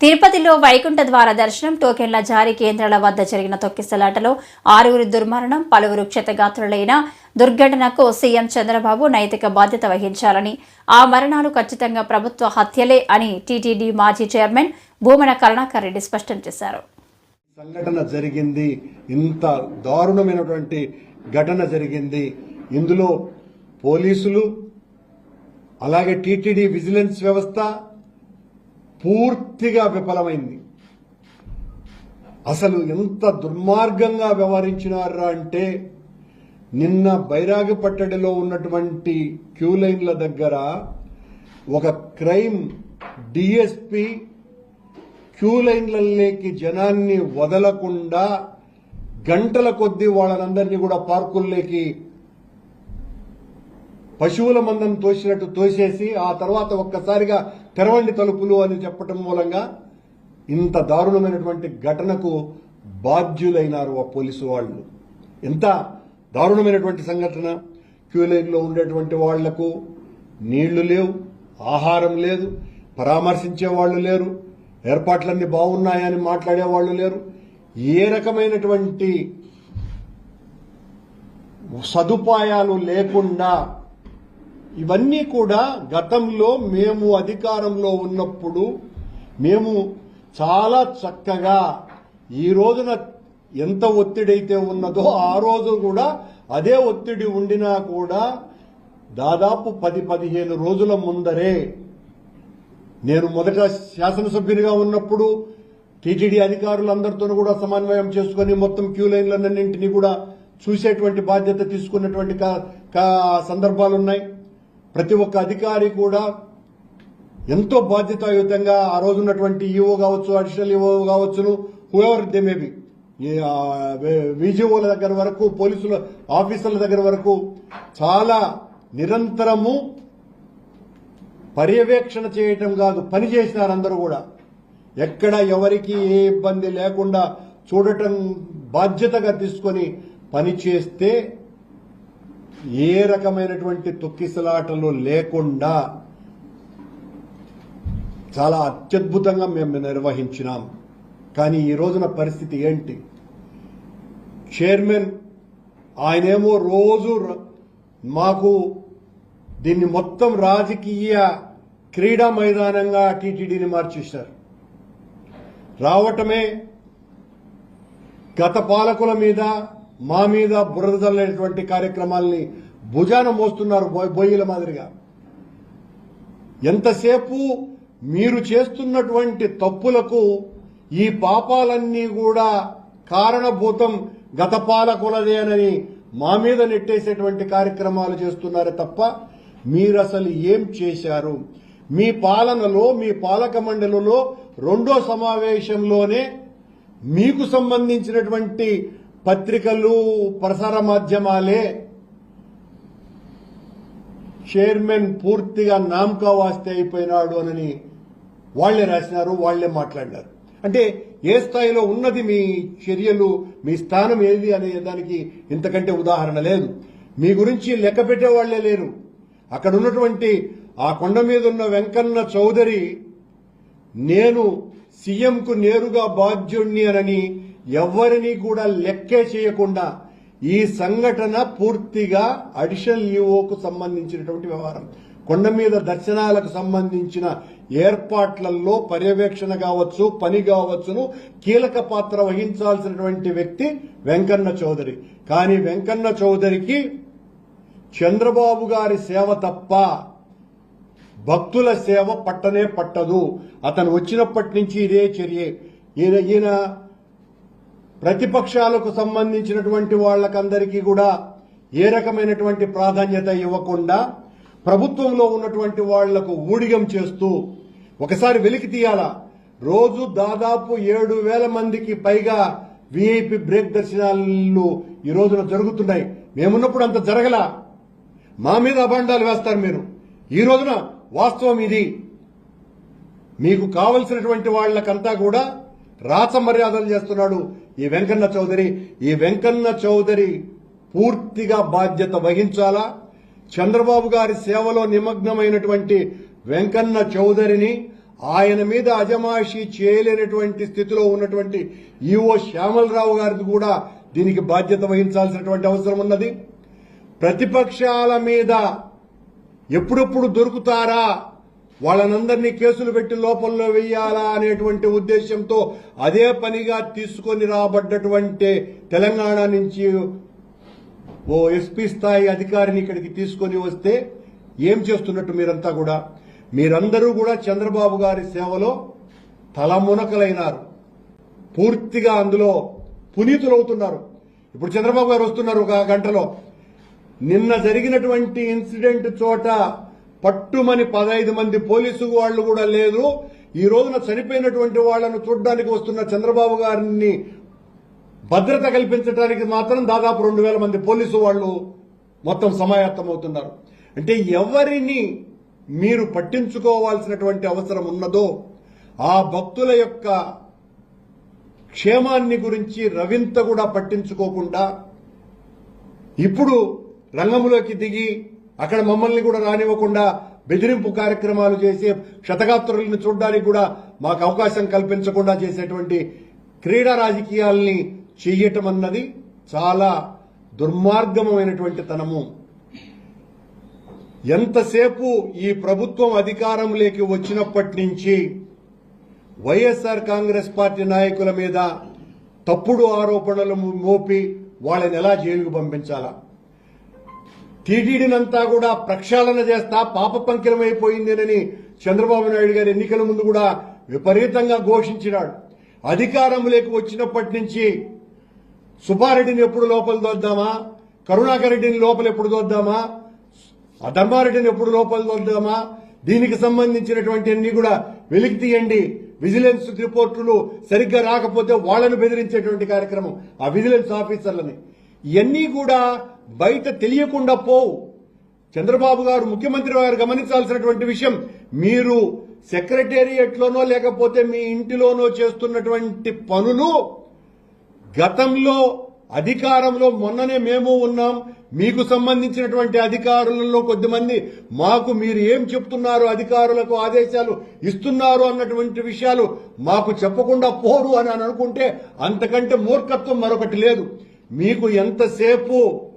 తిరుపతిలో వైకుంఠ ద్వార దర్శనం టోకెన్ల జారీ కేంద్రాల వద్ద జరిగిన తొక్కిసలాటలో ఆరుగురు దుర్మరణం పలువురు క్షతగాత్రులైన దుర్ఘటనకు సీఎం చంద్రబాబు నైతిక బాధ్యత వహించాలని ఆ మరణాలు ఖచ్చితంగా ప్రభుత్వ హత్యలే అని టీటీడీ మాజీ చైర్మన్ భూమన కరుణాకర్ రెడ్డి స్పష్టం చేశారు. సంఘటన జరిగింది ఇంత దారుణమైనటువంటి ఘటన జరిగింది. ఇందులో పోలీసులు అలాగే టీటీడీ విజిలెన్స్ వ్యవస్థ పూర్తిగా విఫలమైంది. అసలు ఎంత దుర్మార్గంగా వ్యవహరించినారా అంటే నిన్న బైరాగపట్టడిలో ఉన్నటువంటి క్యూ లైన్ల దగ్గర ఒక క్రైమ్ డిఎస్పి క్యూ లైన్లలోకి జనాన్ని వదలకుండా గంటల కొద్దీ వాళ్ళనందరినీ కూడా పార్కుల్లోకి పశువుల మందను తోసినట్టు తోసేసి ఆ తర్వాత ఒక్కసారిగా తెరవండి తలుపులు అని చెప్పటం మూలంగా ఇంత దారుణమైనటువంటి ఘటనకు బాధ్యులైనారు ఆ పోలీసు వాళ్ళు. ఎంత దారుణమైనటువంటి సంఘటన క్యూ లైన్లో ఉండేటువంటి వాళ్ళకు నీళ్ళు లేవు ఆహారం లేదు పరామర్శించే వాళ్ళు లేరు ఏర్పాట్లన్నీ బాగున్నాయని మాట్లాడే వాళ్ళు లేరు. ఏ రకమైనటువంటి సదుపాయాలు లేకుండా ఇవన్నీ కూడా గతంలో మేము అధికారంలో ఉన్నప్పుడు మేము చాలా చక్కగా ఈ రోజున ఎంత ఒత్తిడి ఉన్నదో ఆ రోజు కూడా అదే ఒత్తిడి ఉండినా కూడా దాదాపు పది పదిహేను రోజుల ముందరే నేను మొదట శాసనసభ్యునిగా ఉన్నప్పుడు టీటీడీ అధికారులందరితో కూడా సమన్వయం చేసుకుని మొత్తం క్యూ లైన్లన్నింటినీ కూడా చూసేటువంటి బాధ్యత తీసుకున్నటువంటి కా- కా- సందర్భాలున్నాయి. ప్రతి ఒక్క అధికారి కూడా ఎంతో బాధ్యతాయుతంగా ఆ రోజు ఉన్నటువంటి ఈఓ కావచ్చు అడిషనల్ ఈఓ కావచ్చును హూఎవర్ దే మేబీ విజిఓల దగ్గర వరకు పోలీసుల ఆఫీసర్ల దగ్గర వరకు చాలా నిరంతరము పర్యవేక్షణ చేయటం కాదు పని చేసినారందరూ కూడా. ఎక్కడ ఎవరికి ఏ ఇబ్బంది లేకుండా చూడటం బాధ్యతగా తీసుకొని పని చేస్తే ఏ రకమైనటువంటి తొక్కిసలాటలు లేకుండా చాలా అత్యద్భుతంగా మేము నిర్వహించినాం. కానీ ఈ రోజున పరిస్థితి ఏంటి? చైర్మన్ ఆయనేమో రోజు మాకు దీన్ని మొత్తం రాజకీయ క్రీడా మైదానంగా టీటీడీని మార్చేశారు. రావటమే గత పాలకుల మీద మా మీద బురద చల్లేటువంటి కార్యక్రమాల్ని భుజాన మోస్తున్నారు బొ- బొయ్యిల మాదిరిగా. ఎంతసేపు మీరు చేస్తున్నటువంటి తప్పులకు ఈ పాపాలన్నీ కూడా కారణభూతం గత పాలకులదేనని మా మీద నెట్టేసేటువంటి కార్యక్రమాలు చేస్తున్నారే తప్ప మీరు అసలు ఏం చేశారు? మీ పాలనలో మీ పాలక మండలిలో రెండో సమావేశంలోనే మీకు సంబంధించినటువంటి పత్రికలు ప్రసార మాధ్యమాలే చైర్మన్ పూర్తిగా నామకా వాస్తే అయిపోయినాడు అని వాళ్ళే రాసినారు వాళ్ళే మాట్లాడినారు. అంటే ఏ స్థాయిలో ఉన్నది మీ చర్యలు మీ స్థానం ఏది అనే దానికి ఇంతకంటే ఉదాహరణ లేదు. మీ గురించి లెక్క పెట్టే వాళ్ళే లేరు. అక్కడ ఉన్నటువంటి ఆ కొండ మీద ఉన్న వెంకన్న చౌదరి నేను సీఎంకు నేరుగా బాధ్యుణ్ణి అనని ఎవరిని కూడా లెక్కే చేయకుండా ఈ సంఘటన పూర్తిగా అడిషనల్ ఈఓకు సంబంధించినటువంటి వ్యవహారం. కొండ మీద దర్శనాలకు సంబంధించిన ఏర్పాట్లలో పర్యవేక్షణ కావచ్చు పని కావచ్చును కీలక పాత్ర వహించాల్సినటువంటి వ్యక్తి వెంకన్న చౌదరి. కానీ వెంకన్న చౌదరికి చంద్రబాబు గారి సేవ తప్ప భక్తుల సేవ పట్టనే పట్టదు. అతను వచ్చినప్పటి నుంచి ఇదే చర్య. ఈయన ఈయన ప్రతిపక్షాలకు సంబంధించినటువంటి వాళ్ళకందరికీ కూడా ఏ రకమైనటువంటి ప్రాధాన్యత ఇవ్వకుండా ప్రభుత్వంలో ఉన్నటువంటి వాళ్ళకు ఊడిగం చేస్తూ ఒకసారి వెలికి తీయాలా? రోజు దాదాపు ఏడు వేల మందికి పైగా విఐపి బ్రేక్ దర్శనాలు ఈ రోజున జరుగుతున్నాయి. మేమున్నప్పుడు అంత జరగలా. మా మీద అభాండాలు వేస్తారు మీరు. ఈ రోజున వాస్తవం ఇది. మీకు కావలసినటువంటి వాళ్ళకంతా కూడా రాచ మర్యాదలు చేస్తున్నాడు ఈ వెంకన్న చౌదరి. ఈ వెంకన్న చౌదరి పూర్తిగా బాధ్యత వహించాలా? చంద్రబాబు గారి సేవలో నిమగ్నమైనటువంటి వెంకన్న చౌదరిని ఆయన మీద అజమాషి చేయలేనటువంటి స్థితిలో ఉన్నటువంటి ఈఓ శ్యామలరావు గారికి కూడా దీనికి బాధ్యత వహించాల్సినటువంటి అవసరం ఉన్నది. ప్రతిపక్షాల మీద ఎప్పుడెప్పుడు దొరుకుతారా? వాళ్ళనందరినీ కేసులు పెట్టి లోపల్లో వెయ్యాలా అనేటువంటి ఉద్దేశంతో అదే పనిగా తీసుకొని రాబడ్డటువంటి తెలంగాణ నుంచి ఓ ఎస్పీ స్థాయి అధికారిని ఇక్కడికి తీసుకొని వస్తే ఏం చేస్తున్నట్టు మీరంతా కూడా? మీరందరూ కూడా చంద్రబాబు గారి సేవలో తలమునకలైనారు పూర్తిగా అందులో పునీతులవుతున్నారు. ఇప్పుడు చంద్రబాబు గారు వస్తున్నారు ఒక గంటలో. నిన్న జరిగినటువంటి ఇన్సిడెంట్ చోట పట్టుమని పదహైదు మంది పోలీసు వాళ్ళు కూడా లేదు ఈ రోజున చనిపోయినటువంటి వాళ్ళను చూడడానికి వస్తున్న చంద్రబాబు గారిని భద్రత కల్పించడానికి మాత్రం దాదాపు రెండు వేల మంది పోలీసు వాళ్ళు మొత్తం సమాయత్తమవుతున్నారు. అంటే ఎవరిని మీరు పట్టించుకోవాల్సినటువంటి అవసరం ఉన్నదో ఆ భక్తుల యొక్క క్షేమాన్ని గురించి రవింత కూడా పట్టించుకోకుండా ఇప్పుడు రంగంలోకి దిగి అక్కడ మమ్మల్ని కూడా రానివ్వకుండా బెదిరింపు కార్యక్రమాలు చేసే క్షతగాత్రులను చూడడానికి కూడా మాకు అవకాశం కల్పించకుండా చేసేటువంటి క్రీడా రాజకీయాల్ని చెయ్యటం అన్నది చాలా దుర్మార్గమైనటువంటి తనము. ఎంతసేపు ఈ ప్రభుత్వం అధికారంలోకి వచ్చినప్పటి నుంచి వైఎస్ఆర్ కాంగ్రెస్ పార్టీ నాయకుల మీద తప్పుడు ఆరోపణలు మోపి వాళ్ళని ఎలా జైలుకు పంపించాలా? టీటీడీనంతా కూడా ప్రక్షాళన చేస్తా పాప పంకిలమైపోయిందేనని చంద్రబాబు నాయుడు గారు ఎన్నికల ముందు కూడా విపరీతంగా ఘోషించినాడు. అధికారంలోకి వచ్చినప్పటి నుంచి సుబ్బారెడ్డిని ఎప్పుడు లోపల దొద్దామా? కరుణాకర్ రెడ్డిని లోపల ఎప్పుడు దొద్దామా? ధర్మారెడ్డిని ఎప్పుడు లోపల దొద్దామా? దీనికి సంబంధించినటువంటి అన్ని కూడా వెలికి తీయండి. విజిలెన్స్ రిపోర్టులు సరిగ్గా రాకపోతే వాళ్ళను బెదిరించేటువంటి కార్యక్రమం ఆ విజిలెన్స్ ఆఫీసర్లని. ఇవన్నీ కూడా బయట తెలియకుండా పోవు. చంద్రబాబు గారు ముఖ్యమంత్రి గారు గమనించాల్సినటువంటి విషయం మీరు సెక్రటేరియట్లోనో లేకపోతే మీ ఇంటిలోనో చేస్తున్నటువంటి పనులు గతంలో అధికారంలో మొన్ననే మేము ఉన్నాం మీకు సంబంధించినటువంటి అధికారులలో కొద్దిమంది మాకు మీరు ఏం చెప్తున్నారు అధికారులకు ఆదేశాలు ఇస్తున్నారు అన్నటువంటి విషయాలు మాకు చెప్పకుండా పోరు అని అని అనుకుంటే అంతకంటే మూర్ఖత్వం మరొకటి లేదు. మీకు ఎంతసేపు